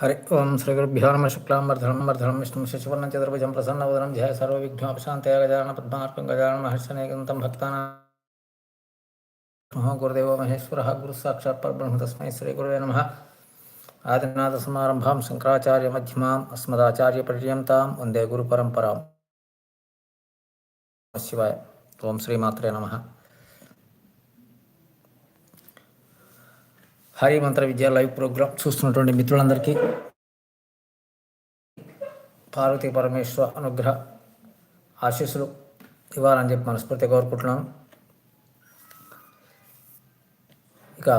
హరి ఓం శ్రీ గురుభ్యో నమ శుక్లాం వర్ధనం వర్ధనం విష్ణు శశివర్ణం చతుర్భుజం ప్రసన్నవదనం ధ్యాయ సర్వవిఘ్నోపశాంతయ గజాన పద్మార్కం గజాన మహర్షనేకంతం భక్తానా గురుదేవ మహేశ్వర గురు సాక్షాత్ పరబ్రహ్మ తస్మై శ్రీ గురువే నమ ఆదినాథ సమారంభాం శంకరాచార్య మధ్యమాం అస్మదాచార్య పర్యంతాం వందే గురు పరంపరాం శివాయ ఓం శ్రీమాత్రే నమ హరి మంత్ర విద్య లైవ్ ప్రోగ్రామ్ చూస్తున్నటువంటి మిత్రులందరికీ పార్వతీ పరమేశ్వర అనుగ్రహ ఆశీస్సులు ఇవ్వాలని చెప్పి మనస్ఫూర్తిగా కోరుకుంటున్నాను. ఇక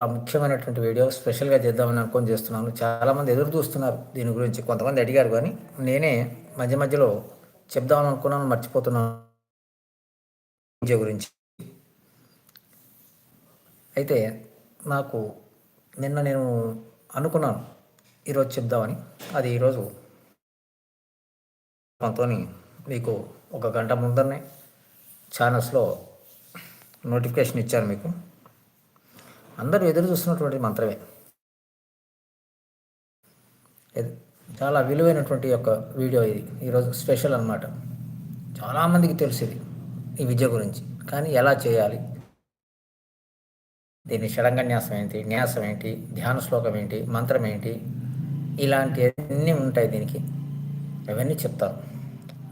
ముఖ్యమైనటువంటి వీడియో స్పెషల్గా చేద్దామని అనుకొని చేస్తున్నాను. చాలామంది ఎదురు చూస్తున్నారు దీని గురించి. కొంతమంది అడిగారు కానీ నేనే మధ్య మధ్యలో చెప్దామని అనుకున్నాను మర్చిపోతున్నాను. గురించి. అయితే నాకు నిన్న నేను అనుకున్నాను ఈరోజు చెప్దామని. అది ఈరోజు మనతో మీకు ఒక గంట ముందరనే ఛానల్స్లో నోటిఫికేషన్ ఇచ్చారు మీకు. అందరూ ఎదురు చూస్తున్నటువంటి మంత్రమే. ఇది చాలా విలువైనటువంటి యొక్క వీడియో ఇది. ఈరోజు స్పెషల్ అనమాట చాలామందికి తెలుసు ఇది ఈ విద్య గురించి. కానీ ఎలా చేయాలి దీని షడంగ న్యాసం ఏంటి న్యాసం ఏంటి ధ్యాన శ్లోకం ఏంటి మంత్రం ఏంటి ఇలాంటి అన్నీ ఉంటాయి దీనికి. అవన్నీ చెప్తాను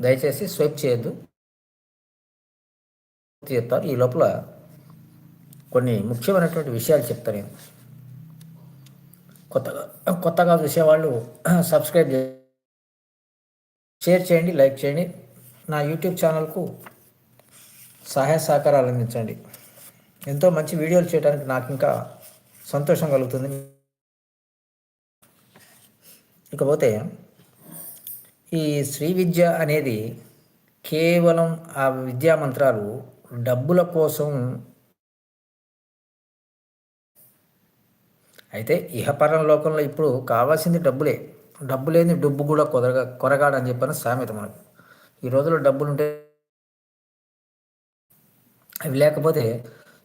దయచేసి స్వైప్ చేయొద్దు. చెప్తారు ఈ లోపల కొన్ని ముఖ్యమైనటువంటి విషయాలు చెప్తాను నేను. కొత్తగా కొత్తగా చూసేవాళ్ళు సబ్స్క్రైబ్ షేర్ చేయండి లైక్ చేయండి. నా యూట్యూబ్ ఛానల్కు సహాయ సహకారాలు అందించండి. ఎంతో మంచి వీడియోలు చేయడానికి నాకు ఇంకా సంతోషం కలుగుతుంది. ఇకపోతే ఈ శ్రీ విద్య అనేది కేవలం ఆ విద్యా మంత్రాలు డబ్బుల కోసం అయితే ఇహపరం లోకంలో ఇప్పుడు కావాల్సింది డబ్బులే. డబ్బు లేని డబ్బు కూడా కొరగా కొరగాడని చెప్పని సామెత మనకు. ఈ రోజుల్లో డబ్బులు ఉంటే అవి లేకపోతే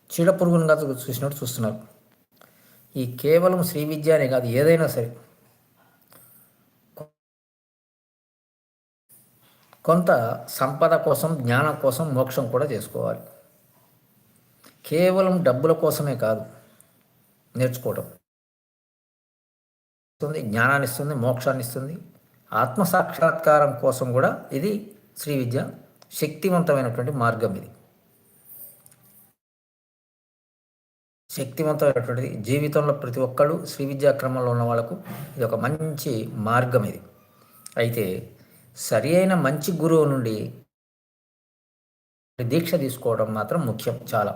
చీడపురుగునుగా చూసినట్టు చూస్తున్నారు. ఈ కేవలం శ్రీ విద్య అనే కాదు ఏదైనా సరే. కొంత సంపద కోసం జ్ఞానం కోసం మోక్షం కూడా చేసుకోవాలి. కేవలం డబ్బుల కోసమే కాదు నేర్చుకోవడం ఇస్తుంది జ్ఞానాన్ని ఇస్తుంది మోక్షాన్ని ఇస్తుంది. ఆత్మసాక్షాత్కారం కోసం కూడా ఇది శ్రీ విద్య శక్తివంతమైనటువంటి మార్గం ఇది. శక్తివంతమైనటువంటిది. జీవితంలో ప్రతి ఒక్కళ్ళు శ్రీ విద్యా క్రమంలో ఉన్న వాళ్ళకు ఇది ఒక మంచి మార్గం ఇది. అయితే సరి అయిన మంచి గురువు నుండి దీక్ష తీసుకోవడం మాత్రం ముఖ్యం చాలా.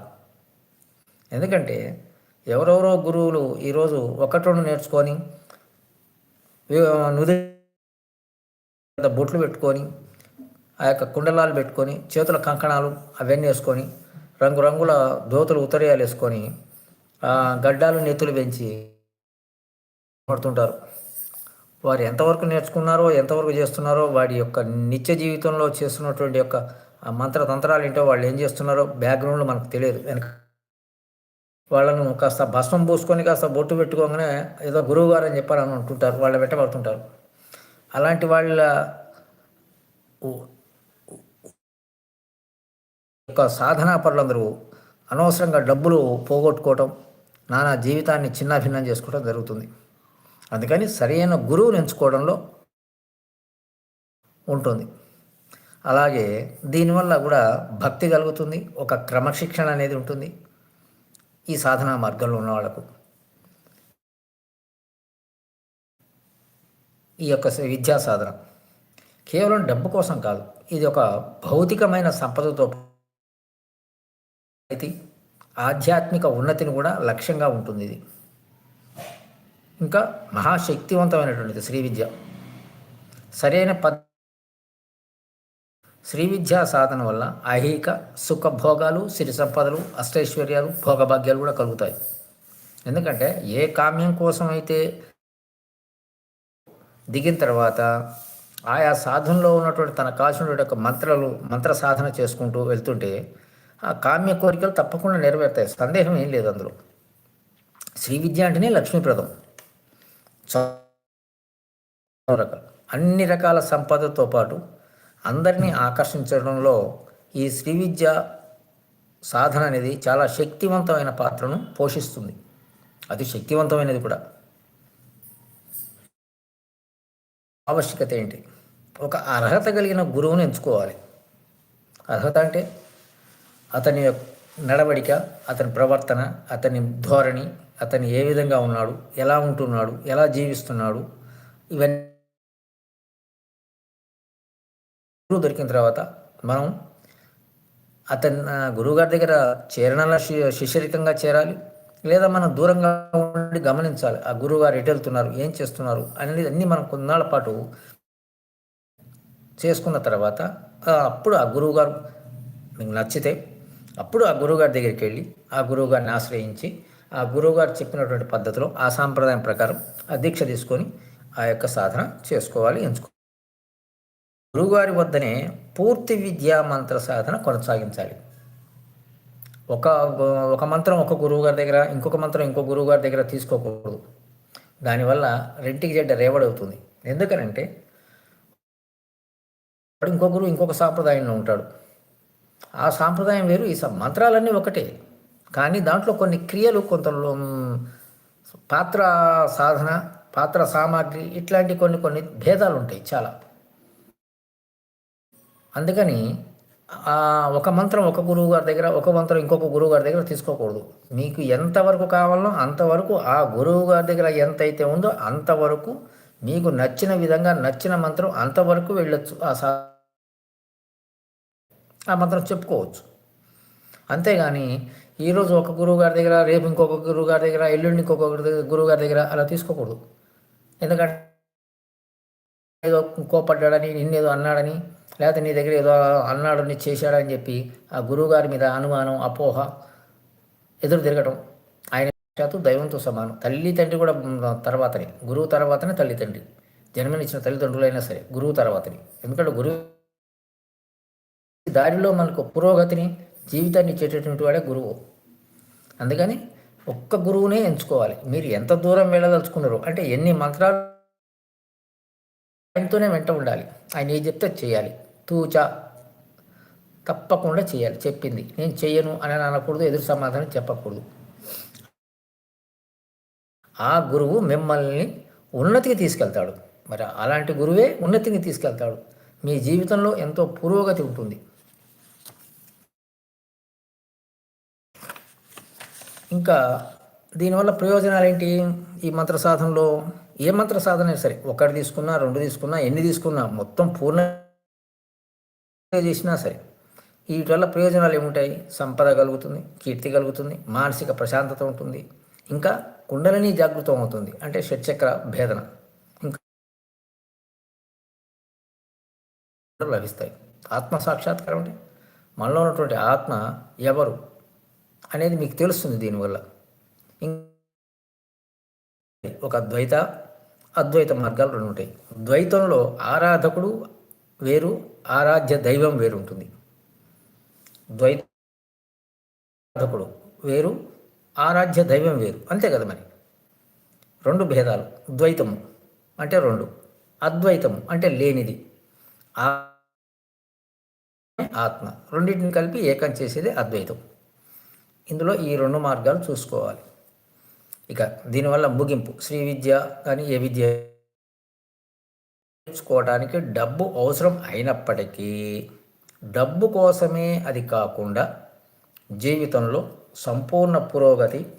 ఎందుకంటే ఎవరెవరో గురువులు ఈరోజు ఒకటి రెండు నేర్చుకొని నుది బొట్లు పెట్టుకొని ఆ యొక్క కుండలాలు పెట్టుకొని చేతుల కంకణాలు అవన్నీ వేసుకొని రంగురంగుల దోతులు ఉతరేయాలు వేసుకొని గడ్డాలు నెత్తులు పెంచి పడుతుంటారు. వారు ఎంతవరకు నేర్చుకున్నారో ఎంతవరకు చేస్తున్నారో వాడి యొక్క నిత్య జీవితంలో చేస్తున్నటువంటి యొక్క మంత్ర తంత్రాలు ఏంటో వాళ్ళు ఏం చేస్తున్నారో బ్యాక్గ్రౌండ్లో మనకు తెలియదు. వెనక వాళ్ళను కాస్త భస్మం పూసుకొని కాస్త బొట్టు పెట్టుకోగానే ఏదో గురువు గారు అని చెప్పాలని అంటుంటారు. వాళ్ళు వెంటబడుతుంటారు అలాంటి వాళ్ళ యొక్క సాధనా పరులందరూ అనవసరంగా డబ్బులు పోగొట్టుకోవటం నానా జీవితాన్ని చిన్నాభిన్నం చేసుకోవడం జరుగుతుంది. అందుకని సరైన గురువుని ఎంచుకోవడంలో ఉంటుంది. అలాగే దీనివల్ల కూడా భక్తి కలుగుతుంది ఒక క్రమశిక్షణ అనేది ఉంటుంది ఈ సాధనా మార్గంలో ఉన్న వాళ్ళకు ఈ యొక్క విద్యా సాధన కేవలం డబ్బు కోసం కాదు ఇది ఒక భౌతికమైన సంపదతో అయితే ఆధ్యాత్మిక ఉన్నతిని కూడా లక్ష్యంగా ఉంటుంది ఇది. ఇంకా మహాశక్తివంతమైనటువంటిది శ్రీ విద్య. సరైన పద్ శ్రీ విద్యా సాధన వల్ల ఐహిక సుఖ భోగాలు సిరి సంపదలు అష్టైశ్వర్యాలు భోగభాగ్యాలు కూడా కలుగుతాయి. ఎందుకంటే ఏ కామ్యం కోసం అయితే దిగిన తర్వాత ఆయా సాధనలో ఉన్నటువంటి తన కాల్చినటువంటి యొక్క మంత్రాలు మంత్ర సాధన చేసుకుంటూ వెళ్తుంటే ఆ కామ్య కోరికలు తప్పకుండా నెరవేరుతాయి. సందేహం ఏం లేదు అందులో. శ్రీ విద్య అంటేనే లక్ష్మీప్రదం రకాలు అన్ని రకాల సంపదతో పాటు అందరినీ ఆకర్షించడంలో ఈ శ్రీ విద్య సాధన అనేది చాలా శక్తివంతమైన పాత్రను పోషిస్తుంది. అది శక్తివంతమైనది కూడా. ఆవశ్యకత ఏంటి? ఒక అర్హత కలిగిన గురువును ఎంచుకోవాలి. అర్హత అంటే అతని నడవడిక అతని ప్రవర్తన అతని ధోరణి అతని ఏ విధంగా ఉన్నాడు ఎలా ఉంటున్నాడు ఎలా జీవిస్తున్నాడు ఇవన్నీ గురువు దొరికిన తర్వాత మనం అతని గురువుగారి దగ్గర చేరణ శిష్యరికంగా చేరాలి లేదా మనం దూరంగా ఉండి గమనించాలి ఆ గురువుగారు ఎటు వెళ్తున్నారు ఏం చేస్తున్నారు అనేది అన్నీ మనం కొన్నాళ్ళ పాటు చేసుకున్న తర్వాత అప్పుడు ఆ గురువుగారు మీకు నచ్చితే అప్పుడు ఆ గురువుగారి దగ్గరికి వెళ్ళి ఆ గురువుగారిని ఆశ్రయించి ఆ గురువుగారు చెప్పినటువంటి పద్ధతిలో ఆ సాంప్రదాయం ప్రకారం ఆ దీక్ష తీసుకొని ఆ యొక్క సాధన చేసుకోవాలి ఎంచుకో. గురువుగారి వద్దనే పూర్తి విద్యా మంత్ర సాధన కొనసాగించాలి. ఒక ఒక మంత్రం ఒక గురువు గారి దగ్గర ఇంకొక మంత్రం ఇంకో గురువు గారి దగ్గర తీసుకోకూడదు. దానివల్ల రెంటికి చెడ్డ రేవడవుతుంది ఎందుకనంటే ఇంకో గురువు ఇంకొక సాంప్రదాయంలో ఉంటాడు. ఆ సాంప్రదాయం వేరు ఈ మంత్రాలన్నీ ఒకటే. కానీ దాంట్లో కొన్ని క్రియలు కొంత పాత్ర సాధన పాత్ర సామాగ్రి ఇట్లాంటి కొన్ని కొన్ని భేదాలు ఉంటాయి చాలా. అందుకని ఒక మంత్రం ఒక గురువు గారి దగ్గర ఒక మంత్రం ఇంకొక గురువు గారి దగ్గర తీసుకోకూడదు. మీకు ఎంతవరకు కావాలో అంతవరకు ఆ గురువు గారి దగ్గర ఎంతైతే ఉందో అంతవరకు మీకు నచ్చిన విధంగా నచ్చిన మంత్రం అంతవరకు వెళ్ళొచ్చు ఆ సా ఆ మంత్రం చెప్పుకోవచ్చు. అంతేగాని ఈరోజు ఒక గురువు గారి దగ్గర రేపు ఇంకొక గురువు గారి దగ్గర ఎల్లుండి ఇంకొక గురువు గారి దగ్గర అలా తీసుకోకూడదు. ఎందుకంటే ఏదో కోపడ్డాడని నిన్నేదో అన్నాడని లేకపోతే నీ దగ్గర ఏదో అన్నాడు నీ చేశాడని చెప్పి ఆ గురువుగారి మీద అనుమానం అపోహ ఎదురు తిరగటం ఆయన శాతం దైవంతో సమానం. తల్లి తండ్రి కూడా తర్వాతనే. గురువు తర్వాతనే తల్లి తండ్రి. జన్మనిచ్చిన తల్లిదండ్రులైనా సరే గురువు తర్వాతనే. ఎందుకంటే గురువు దారిలో మనకు పురోగతిని జీవితాన్ని ఇచ్చేటటువంటి వాడే గురువు. అందుకని ఒక్క గురువునే ఎంచుకోవాలి. మీరు ఎంత దూరం వెళ్ళదలుచుకున్నారు అంటే ఎన్ని మంత్రాలు ఆయనతోనే వెంట ఉండాలి. ఆయన ఏం చెప్తే చేయాలి. తూచా తప్పకుండా చేయాలి. చెప్పింది. నేను చెయ్యను అని అనకూడదు ఎదురు సమాధానం చెప్పకూడదు. ఆ గురువు మిమ్మల్ని ఉన్నతికి తీసుకెళ్తాడు. మరి అలాంటి గురువే ఉన్నతికి తీసుకెళ్తాడు. మీ జీవితంలో ఎంతో పురోగతి ఉంటుంది. ఇంకా దీనివల్ల ప్రయోజనాలు ఏంటి ఈ మంత్ర సాధనలో ఏ మంత్ర సాధన సరే ఒకటి తీసుకున్నా రెండు తీసుకున్నా ఎన్ని తీసుకున్నా మొత్తం పూర్ణ చేసినా సరే వీటి వల్ల ప్రయోజనాలు ఏముంటాయి? సంపద కలుగుతుంది కీర్తి కలుగుతుంది మానసిక ప్రశాంతత ఉంటుంది ఇంకా కుండలని జాగృతం అవుతుంది అంటే షట్చక్ర భేదన ఇంకా లభిస్తాయి. ఆత్మ సాక్షాత్కారం అంటే మనలో ఉన్నటువంటి ఆత్మ ఎవరు? అనేది మీకు తెలుస్తుంది దీనివల్ల. ఒక ద్వైత అద్వైత మార్గాలు రెండు ఉంటాయి. ద్వైతంలో ఆరాధకుడు వేరు ఆరాధ్య దైవం వేరు ఉంటుంది. ద్వైతకుడు వేరు ఆరాధ్య దైవం వేరు. అంతే కదా మరి? రెండు భేదాలు. ద్వైతము అంటే రెండు. అద్వైతము అంటే లేనిది. ఆత్మ. రెండింటిని కలిపి ఏకం చేసేది అద్వైతం. ఇందులో ఈ రెండు మార్గాలు చూసుకోవాలి. ఇక దీనివల్ల ముగింపు. శ్రీ విద్య కానీ ఏ విద్య నేర్చుకోవడానికి డబ్బు అవసరం అయినప్పటికీ డబ్బు కోసమే అది కాకుండా జీవితంలో సంపూర్ణ పురోగతి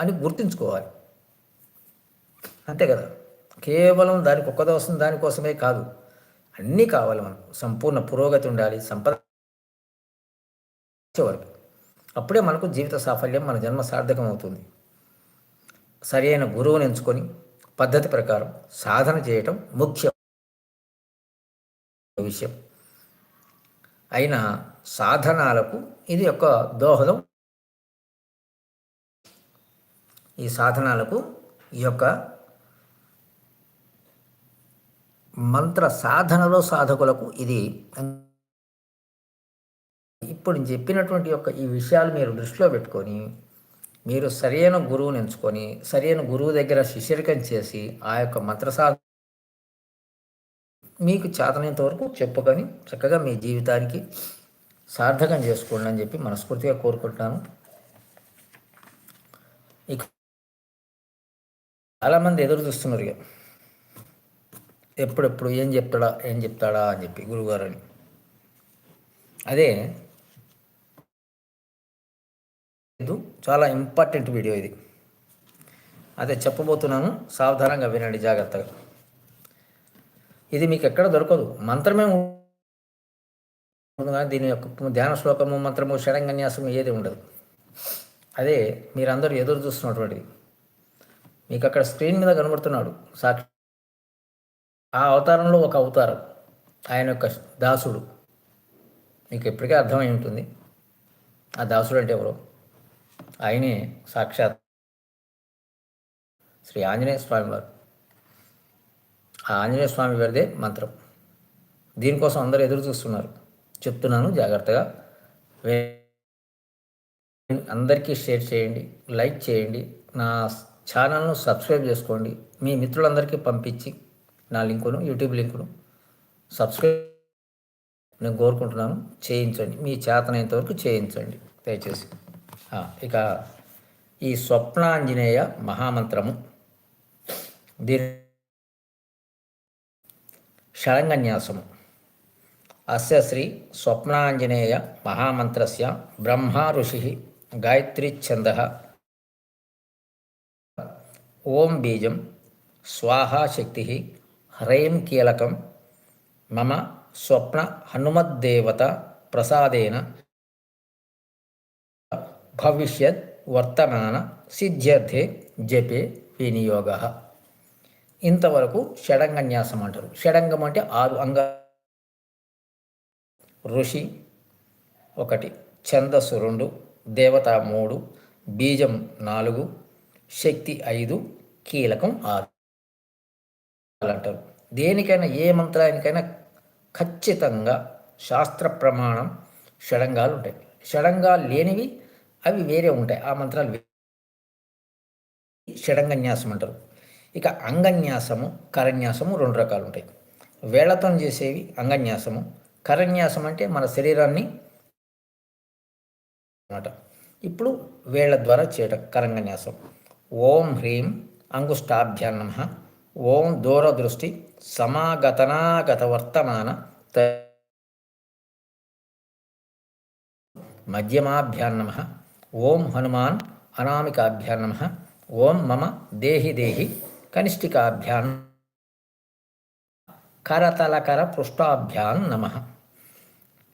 అని గుర్తుంచుకోవాలి. అంతే కదా? కేవలం దానికి ఒక్కదోసం దానికోసమే కాదు. అన్నీ కావాలి మనం సంపూర్ణ పురోగతి ఉండాలి సంపద వరకు అప్పుడే మనకు జీవిత సాఫల్యం మన జన్మ సార్థకం అవుతుంది సరైన గురువుని ఎంచుకొని పద్ధతి ప్రకారం సాధన చేయటం ముఖ్యం. విషయం. అయిన సాధనాలకు ఇది ఒక దోహదం. ఈ సాధనాలకు ఈ యొక్క మంత్ర సాధనలో సాధకులకు ఇది ఇప్పుడు చెప్పినటువంటి యొక్క ఈ విషయాలు మీరు దృష్టిలో పెట్టుకొని మీరు సరైన గురువుని ఎంచుకొని సరైన గురువు దగ్గర శిష్యరికం చేసి ఆ యొక్క మంత్రసా మీకు చేతనంత వరకు చెప్పుకొని చక్కగా మీ జీవితానికి సార్థకం చేసుకోండి అని చెప్పి మనస్ఫూర్తిగా కోరుకుంటున్నాను. ఇక చాలామంది ఎదురు చూస్తున్నారు ఇక. ఎప్పుడెప్పుడు ఏం చెప్తాడా ఏం చెప్తాడా అని చెప్పి గురువుగారు అని. అదే చాలా ఇంపార్టెంట్ వీడియో ఇది. అదే చెప్పబోతున్నాను సావధానంగా వినండి జాగ్రత్తగా. ఇది మీకు ఎక్కడ దొరకదు. మంత్రమే దీని యొక్క ధ్యాన శ్లోకము మంత్రము షడంగన్యాసము ఏది ఉండదు. అదే మీరందరూ ఎదురు చూస్తున్నటువంటిది. మీకు అక్కడ స్క్రీన్ మీద కనబడుతున్నాడు సాక్షి. ఆ అవతారంలో ఒక అవతారం ఆయన యొక్క దాసుడు. మీకు ఎప్పటికీ అర్థమై ఉంటుంది. ఆ దాసుడు అంటే ఎవరో? ఆయనే సాక్షాత్ శ్రీ ఆంజనేయ స్వామి వారు. ఆ ఆంజనేయ స్వామి వారిదే మంత్రం. దీనికోసం అందరూ ఎదురు చూస్తున్నారు. చెప్తున్నాను జాగ్రత్తగా. అందరికీ షేర్ చేయండి లైక్ చేయండి నా ఛానల్ను సబ్స్క్రైబ్ చేసుకోండి. మీ మిత్రులందరికీ పంపించి నా లింకును యూట్యూబ్ లింకును సబ్స్క్రైబ్ నేను కోరుకుంటున్నాను చేయించండి. మీ చేతనైనంత వరకు చేయించండి. దయచేసి. ఇక ఈ స్వప్నాంజనేయ మహామంత్రము. దీని షడంగన్యాసము. అస్య శ్రీ స్వప్నాంజనేయ మహామంత్రస్య బ్రహ్మ ఋషి గాయత్రీఛంద ఓం బీజం స్వాహాశక్తి హ్రైం కీలకం. మమ స్వప్న హనుమద్దేవత ప్రసాదేన భవిష్యత్ వర్తమాన సిద్ధ్యర్థే జపే వినియోగ ఇంతవరకు షడంగన్యాసం అంటారు. షడంగం అంటే ఆరు అంగ ఋషి ఒకటి ఛందస్సు రెండు దేవత మూడు బీజం నాలుగు శక్తి ఐదు కీలకం ఆరు అంటారు. దేనికైనా ఏ మంత్రానికైనా ఖచ్చితంగా శాస్త్ర ప్రమాణం షడంగాలు ఉంటాయి. షడంగాలు లేనివి అవి వేరే ఉంటాయి. ఆ మంత్రాలు షడంగన్యాసం అంటారు. ఇక అంగన్యాసము కరన్యాసము రెండు రకాలు ఉంటాయి. వేళతో చేసేవి అంగన్యాసము. కరన్యాసం అంటే మన శరీరాన్ని అనమాట ఇప్పుడు వేళ్ళ ద్వారా చేయటం కరంగన్యాసం. ఓం హ్రీం అంగుష్టాభ్యాన్న నమ. ఓం దూరదృష్టి సమాగతనాగత వర్తమాన మధ్యమాభ్యాన్నమ ఓం హనుమాన్ అనామికాభ్యా నమ. ఓం మమ దేహి దేహి కనిష్ఠికాభ్యాన్ కరతలకర పృష్టాభ్యాన్ నమ.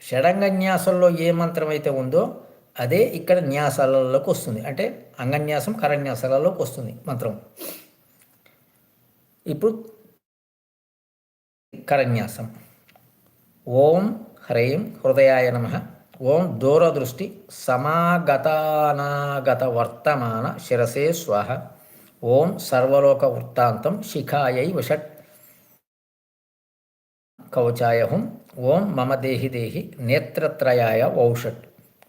షడంగ న్యాసంలో ఏ మంత్రం అయితే ఉందో అదే ఇక్కడ న్యాసాలలోకి వస్తుంది. అంటే అంగన్యాసం కరన్యాసాలలోకి వస్తుంది మంత్రం. ఇప్పుడు కరన్యాసం. ఓం హ్రైం హృదయాయ నమ. ఓం దూరదృష్టి సమాగతానాగత వర్తమాన శిరసే స్వహ ఓం సర్వలోక వృత్తాంతం శిఖాయై వషట్ కవచాయ హుం ఓం మమ దేహి దేహి నేత్రత్రయాయ ఔషట్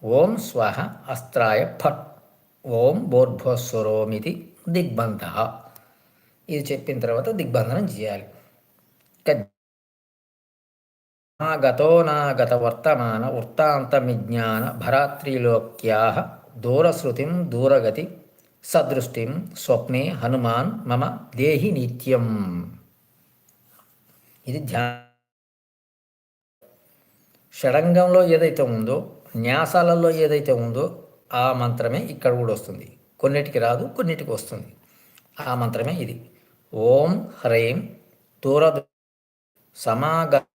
ఓం స్వహ అస్త్రాయ ఫట్ ఓం బోర్భస్వరోమితి దిగ్బంధ. ఇది చెప్పిన తర్వాత దిగ్బంధనం చేయాలి. గతో నాగత వర్తమాన వృత్తాంతమిజ్ఞాన భరాత్రిలోక్యా దూరశ్రుతిం దూరగతి సదృష్టిం స్వప్నే హనుమాన్ మమ దేహి నిత్యం ఇది ధ్యా షడంగంలో ఏదైతే ఉందో న్యాసాలలో ఏదైతే ఉందో ఆ మంత్రమే ఇక్కడ కూడా వస్తుంది. కొన్నిటికి రాదు కొన్నిటికి వస్తుంది. ఆ మంత్రమే ఇది. ఓం హ్రైం దూర సమాగతమాన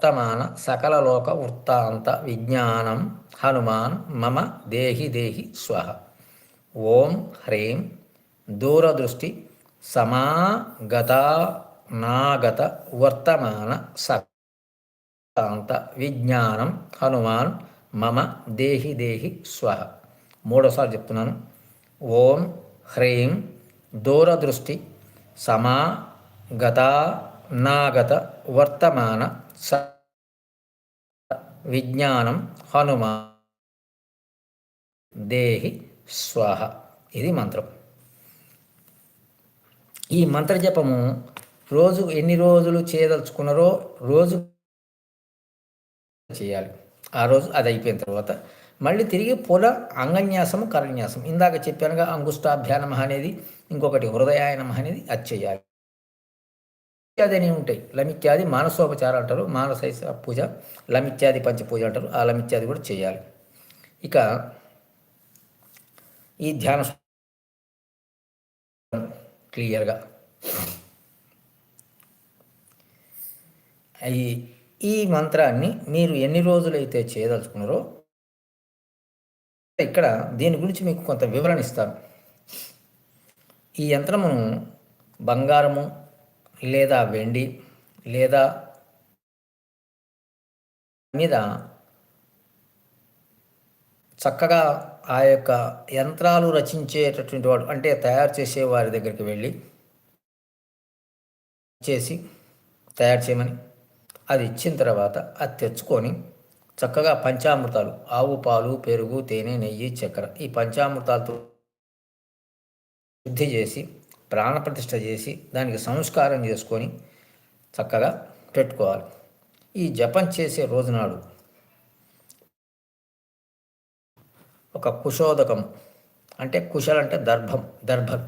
సకల లోక వృత్తాంత విజ్ఞానం హనుమాన్ మమ దేహి దేహి స్వహ ఓం హ్రీం దూరదృష్టి సమాగత నాగత వర్తమాన సకాంత విజ్ఞానం హనుమాన్ మమ దేహి దేహి స్వహ మూడోసారి చెప్తున్నాను. ఓం హ్రీం దూరదృష్టి సమాగత నాగత వర్తమాన స విజ్ఞానం హనుమ దేహి స్వాహ. ఇది మంత్రం. ఈ మంత్ర జపము రోజు ఎన్ని రోజులు చేయదలుచుకున్నారో రోజు చేయాలి. ఆ రోజు అది అయిపోయిన తర్వాత మళ్ళీ తిరిగి పుల అంగన్యాసము కరన్యాసం ఇందాక చెప్పానుగా అంగుష్టాభ్యానమ అనేది ఇంకొకటి హృదయాయనమ అనేది అది చేయాలి. లమిత్యాది అనేవి ఉంటాయి. లమిత్యాది మానసోపచారం అంటారు. మానస పూజ లమిత్యాది పంచపూజ అంటారు. ఆ లమిత్యాది కూడా చేయాలి. ఇక ఈ ధ్యాన క్లియర్గా. ఈ ఈ మంత్రాన్ని మీరు ఎన్ని రోజులైతే చేయదలుచుకున్నారో ఇక్కడ దీని గురించి మీకు కొంత వివరణ ఇస్తాను. ఈ యంత్రమును బంగారము లేదా వెండి లేదా మీద చక్కగా ఆ యొక్క యంత్రాలు రచించేటటువంటి వాడు అంటే తయారు చేసే వారి దగ్గరికి వెళ్ళి చేసి తయారు చేయమని అది ఇచ్చిన తర్వాత అది తెచ్చుకొని చక్కగా పంచామృతాలు ఆవు పాలు పెరుగు తేనె నెయ్యి చక్కెర ఈ పంచామృతాలతో శుద్ధి చేసి ప్రాణప్రతిష్ఠ చేసి దానికి సంస్కారం చేసుకొని చక్కగా పెట్టుకోవాలి. ఈ జపం చేసే రోజునాడు ఒక కుశోదకం అంటే కుశల్ అంటే దర్భం దర్భం.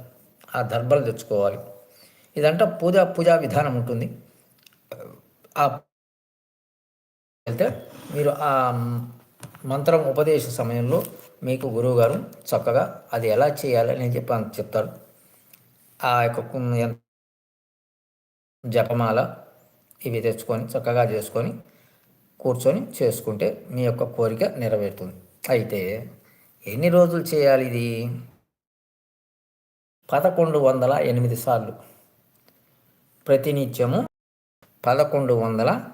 ఆ దర్భలు తెచ్చుకోవాలి. ఇదంటే పూజ పూజా విధానం ఉంటుంది. ఆ వెళ్తే మీరు ఆ మంత్రం ఉపదేశ సమయంలో మీకు గురువుగారు చక్కగా అది ఎలా చేయాలి నేను చెప్పి చెప్తారు. ఆ యొక్క జపమాల ఇవి తెచ్చుకొని చక్కగా చేసుకొని కూర్చొని చేసుకుంటే మీ యొక్క కోరిక నెరవేరుతుంది. అయితే ఎన్ని రోజులు చేయాలి ఇది? పదకొండు వందల ఎనిమిది సార్లు. ప్రతినిత్యము పదకొండు వందల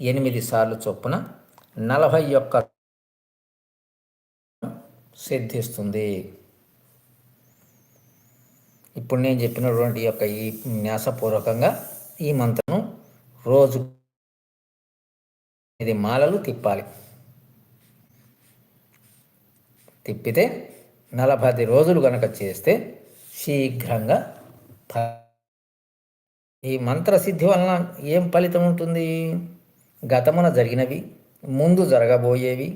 ఎనిమిది సార్లు చొప్పున నలభై ఒక్క సిద్ధిస్తుంది. ఇప్పుడు నేను చెప్పినటువంటి యొక్క ఈ న్యాసపూర్వకంగా ఈ మంత్రను రోజు ఇది మాలలు తిప్పాలి. తిప్పితే నలభై రోజులు కనుక చేస్తే శీఘ్రంగా ఈ మంత్రసిద్ధి వలన ఏం ఫలితం ఉంటుంది? గతమున జరిగినవి ముందు జరగబోయేవి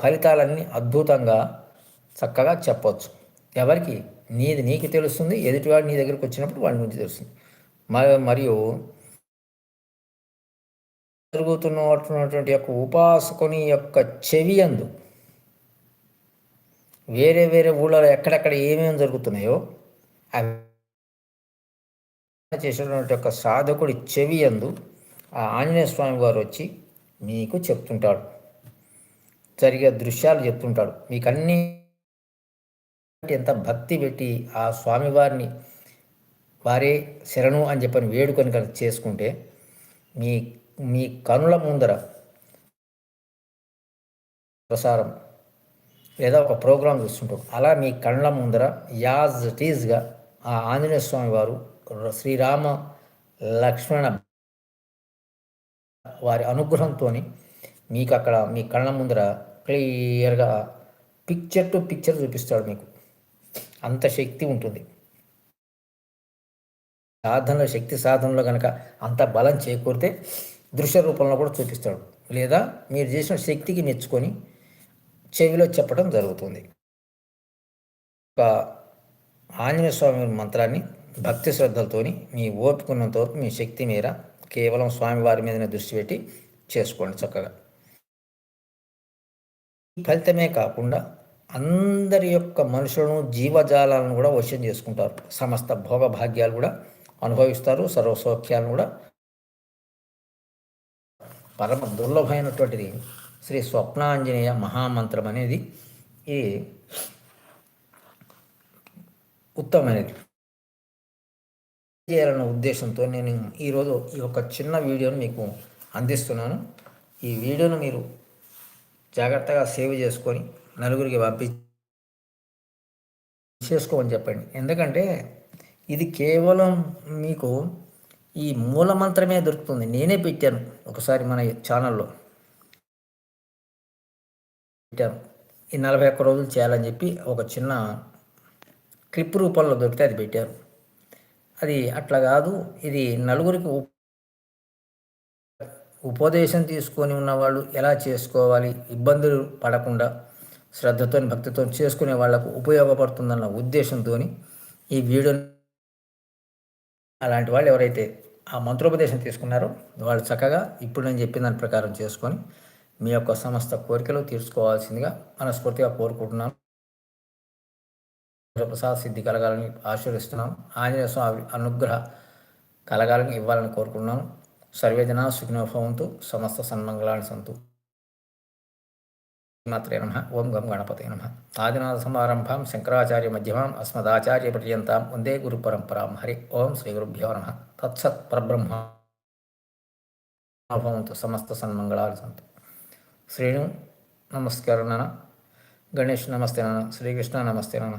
ఫలితాలన్నీ అద్భుతంగా చక్కగా చెప్పవచ్చు ఎవరికి? నీది నీకు తెలుస్తుంది ఎదుటివాడు నీ దగ్గరికి వచ్చినప్పుడు వాడి గురించి తెలుస్తుంది. మరియు జరుగుతున్నటువంటి యొక్క ఉపాసకుని యొక్క చెవి అందు వేరే వేరే ఊళ్ళలో ఎక్కడెక్కడ ఏమేమి జరుగుతున్నాయో అవి చేసినటువంటి యొక్క సాధకుడి చెవి అందు ఆ ఆంజనేయ స్వామి వారు వచ్చి మీకు చెప్తుంటాడు. జరిగే దృశ్యాలు చెప్తుంటాడు. మీకు అన్నీ ఎంత భక్తి పెట్టి ఆ స్వామివారిని వారే శరణు అని చెప్పని వేడుకొని కనుక చేసుకుంటే మీ మీ కనుల ముందర ప్రసారం లేదా ఒక ప్రోగ్రాం చూస్తుంటాం. అలా మీ కళ్ళ ముందర యాజ్ టీజ్గా ఆ ఆంజనేయ స్వామి వారు శ్రీరామ లక్ష్మణ వారి అనుగ్రహంతో మీకు అక్కడ మీ కళ్ళ ముందర క్లియర్గా పిక్చర్ టు పిక్చర్ చూపిస్తాడు మీకు. అంత శక్తి ఉంటుంది. సాధనలో శక్తి సాధనలో కనుక అంత బలం చేకూరితే దృశ్య రూపంలో కూడా చూపిస్తాడు. లేదా మీరు చేసిన శక్తికి మెచ్చుకొని చెవిలో చెప్పడం జరుగుతుంది. ఒక ఆంజనేయ స్వామి మంత్రాన్ని భక్తి శ్రద్ధలతోని మీ ఓపుకున్నంత వరకు మీ శక్తి మేర కేవలం స్వామివారి మీదనే దృష్టి పెట్టి చేసుకోండి చక్కగా. ఫలితమే కాకుండా అందరి యొక్క మనుషులను జీవజాలాలను కూడా వశం చేసుకుంటారు. సమస్త భోగభాగ్యాలు కూడా అనుభవిస్తారు సర్వసౌఖ్యాలను కూడా. పరమ దుర్లభమైనటువంటిది శ్రీ స్వప్నాంజనేయ మహామంత్రం అనేది ఈ ఉత్తమమైనది. చేయాలన్న ఉద్దేశంతో నేను ఈరోజు ఈ యొక్క చిన్న వీడియోను మీకు అందిస్తున్నాను. ఈ వీడియోను మీరు జాగ్రత్తగా సేవ్ చేసుకొని నలుగురికి పంపించేసుకోమని చెప్పండి. ఎందుకంటే ఇది కేవలం మీకు ఈ మూలమంత్రమే దొరుకుతుంది. నేనే పెట్టాను ఒకసారి మన ఛానల్లో. పెట్టాను. ఈ నలభై ఒక్క రోజులు చేయాలని చెప్పి ఒక చిన్న క్లిప్ రూపంలో దొరికితే అది పెట్టారు అది అట్లా కాదు. ఇది నలుగురికి ఉపదేశం తీసుకొని ఉన్నవాళ్ళు ఎలా చేసుకోవాలి? ఇబ్బందులు పడకుండా శ్రద్ధతో భక్తితో చేసుకునే వాళ్ళకు ఉపయోగపడుతుందన్న ఉద్దేశంతో ఈ వీడియో అలాంటి వాళ్ళు ఎవరైతే ఆ మంత్రోపదేశం తీసుకున్నారో వాళ్ళు చక్కగా ఇప్పుడు నేను చెప్పిన దాని ప్రకారం చేసుకొని మీ యొక్క సమస్త కోరికలు తీర్చుకోవాల్సిందిగా మనస్ఫూర్తిగా కోరుకుంటున్నాను. ప్రసాద్ సిద్ధి కలగాలని ఆశీర్వదిస్తున్నాను. ఆంజనేయ స్వామి అనుగ్రహ కలగాలని ఇవ్వాలని కోరుకున్నాను సర్వేజన సుఖినోభవంతు సమస్త సన్మంగళాన్ని సంతు. మాత్రే నమ. ఓం గం గణపతే నమ. ఆదినాథ సమారంభాం శంకరాచార్య మధ్యమాం అస్మదాచార్య పర్యంతాం వందే గురు పరంపరాం. హరి ఓం శ్రీ గురుభ్యో నమ. తత్సత్ పరబ్రహ్మ సమస్త సన్మంగళాలు సంతు. శ్రీను నమస్కారం నాన్న గణేష్ నమస్తే నాన్న. శ్రీకృష్ణ నమస్తే నాన్న.